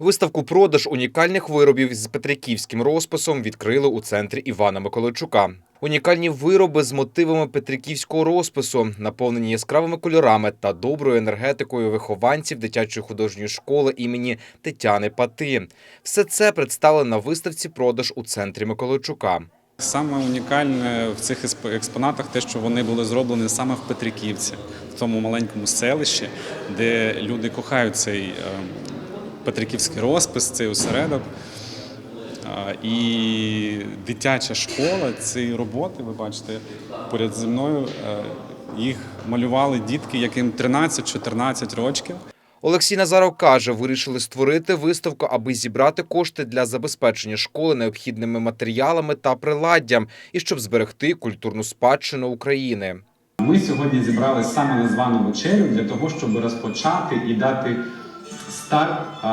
Виставку продаж унікальних виробів з петриківським розписом відкрили у центрі Івана Миколайчука. Унікальні вироби з мотивами петриківського розпису, наповнені яскравими кольорами та доброю енергетикою вихованців дитячої художньої школи імені Тетяни Пати. Все це представлено на виставці продаж у центрі Миколайчука. Саме унікальне в цих експонатах те, що вони були зроблені саме в Петриківці, в тому маленькому селищі, де люди кохають цей е, петриківський розпис, цей осередок. І дитяча школа, ці роботи, ви бачите, поряд зі мною е, їх малювали дітки, яким 13-14 років. Олексій Назаров каже, вирішили створити виставку, аби зібрати кошти для забезпечення школи необхідними матеріалами та приладдям, і щоб зберегти культурну спадщину України. Ми сьогодні зібрали саме на звану вечерю для того, щоб розпочати і дати старт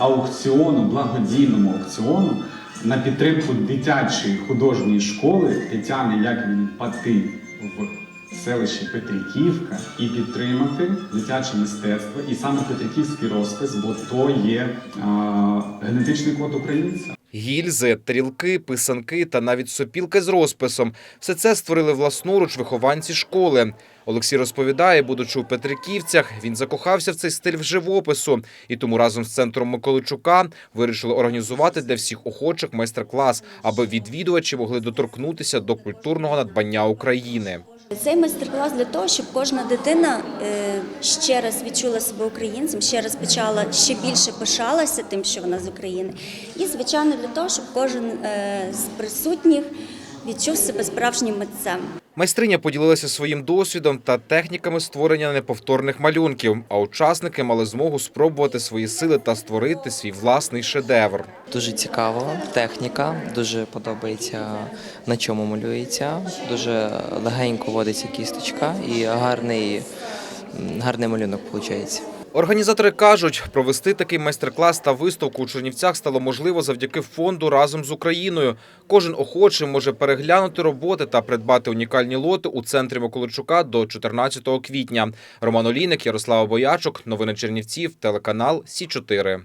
аукціону, благодійному аукціону на підтримку дитячої художньої школи Тетяни він Пати в селищі Петриківка і підтримати дитяче мистецтво і саме Петриківський розпис, бо то є генетичний код українця. Гільзи, тарілки, писанки та навіть сопілки з розписом – все це створили власноруч вихованці школи. Олексій розповідає, будучи у Петриківцях, він закохався в цей стиль в живопису, і тому разом з центром Миколайчука вирішили організувати для всіх охочих майстер-клас, аби відвідувачі могли доторкнутися до культурного надбання України. Цей майстер-клас для того, щоб кожна дитина е, ще раз відчула себе українцем, ще раз почала ще більше пишалася тим, що вона з України. І, звичайно, для того, щоб кожен е, з присутніх відчув себе справжнім митцем. Майстриня поділилася своїм досвідом та техніками створення неповторних малюнків, а учасники мали змогу спробувати свої сили та створити свій власний шедевр. Дуже цікаво, техніка, дуже подобається на чому малюється, дуже легенько водиться кісточка і гарний, гарний малюнок виходить. Організатори кажуть, провести такий майстер-клас та виставку у Чернівцях стало можливо завдяки фонду разом з Україною. Кожен охочий може переглянути роботи та придбати унікальні лоти у центрі Миколичука до 14 квітня. Роман Олійник, Ярослава Боячок, Новини Чернівців. Телеканал Сі 4